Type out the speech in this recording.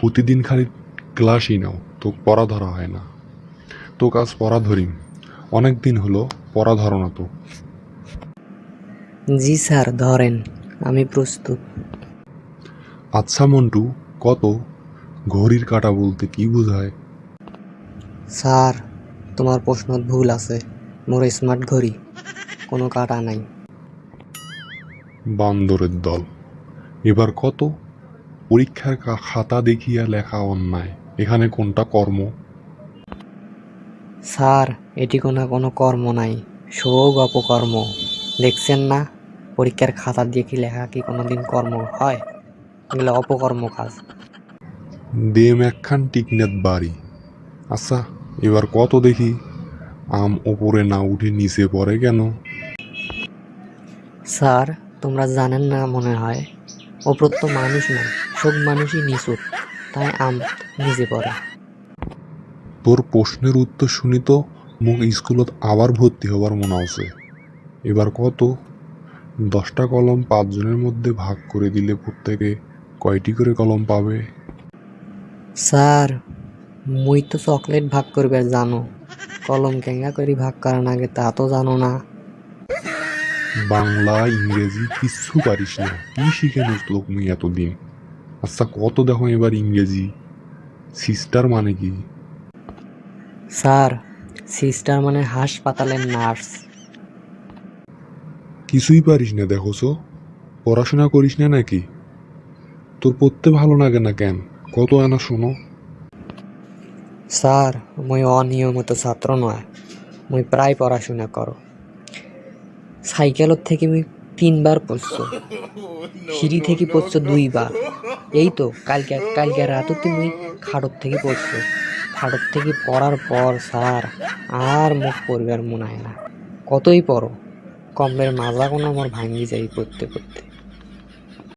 প্রতিদিন খালি ক্লাসই নাও তো পড়া ধরা হয় না। তো কাজ পড়া ধরিম অনেক দিন হলো পড়া ধরো না তো। জি স্যার ধরেন আমি প্রস্তুত। আচ্ছা মন্টু কত? ঘড়ির কাঁটা বলতে কি বোঝায়? স্যার তোমার প্রশ্ন ভুল আছে। মোর স্মার্ট ঘড়ি কোনো কাটা নাই। বান্দরের দল। এবার কত? পরীক্ষার খাতা দেখিয়া লেখা অন্যায়। এখানে কোনটা কর্ম? স্যার এটি কোনো কোনো কর্ম নাই। শোক অপকর্ম। দেখছেন না? পরীক্ষার খাতা দিয়ে কি লেখা কি কোনোদিন কর্ম হয়? এগুলো অপকর্ম কাজ। দেম একখান টিকনেত বাড়ি। আচ্ছা এবার কত দেখি? আম ওপরে না উঠে নিচে পড়ে কেন? স্যার তোমরা জানেন না মনে হয়? ওপর তো মানুষ না সব মানুষই নিচুত তাই আম নিজে পড়ে। তোর প্রশ্নের উত্তর শুনি তো মোক স্কুলত আবার ভর্তি হবার মনে আছে। এবার কত দশটা কলম পাঁচজনের মধ্যে ভাগ করে দিলে প্রত্যেকে কয়টি করে কলম পাবে? স্যার মুই তো চকলেট ভাগ করবে জানো কলম কেঙ্গা করি ভাগ করার আগে তা তো জানো না। বাংলা ইংরেজি কিচ্ছু পারিস না। কি শিখে নিস লোক মুই এতদিন? আচ্ছা কত দেখো এবার ইংরেজি? সিস্টার মানে কি? স্যার সিস্টার মানে হাসপাতালের নার্স কিছুই পারিস না দেখোছো পড়াশোনা করিস না নাকি? তোর পড়তে ভালো লাগে না কেন? কত আনা শোনো। স্যার মুই অনিয়মিত ছাত্র নয়। মুই প্রায় পড়াশোনা করো। সাইকেলত থেকে মুই তিনবার পড়ছো। সিঁড়ি থেকে পড়ছো দুইবার। এই তো, কালকে কালকে রাতও তুমি খাড়ক থেকে পড়ছো। খাড়ক থেকে পড়ার পর স্যার, আর মুখ পড়বে আর মনে হয় না। কতই পড়ো? কম্বের মাজা কোনো আমার ভাঙ্গি যাই পড়তে পড়তে।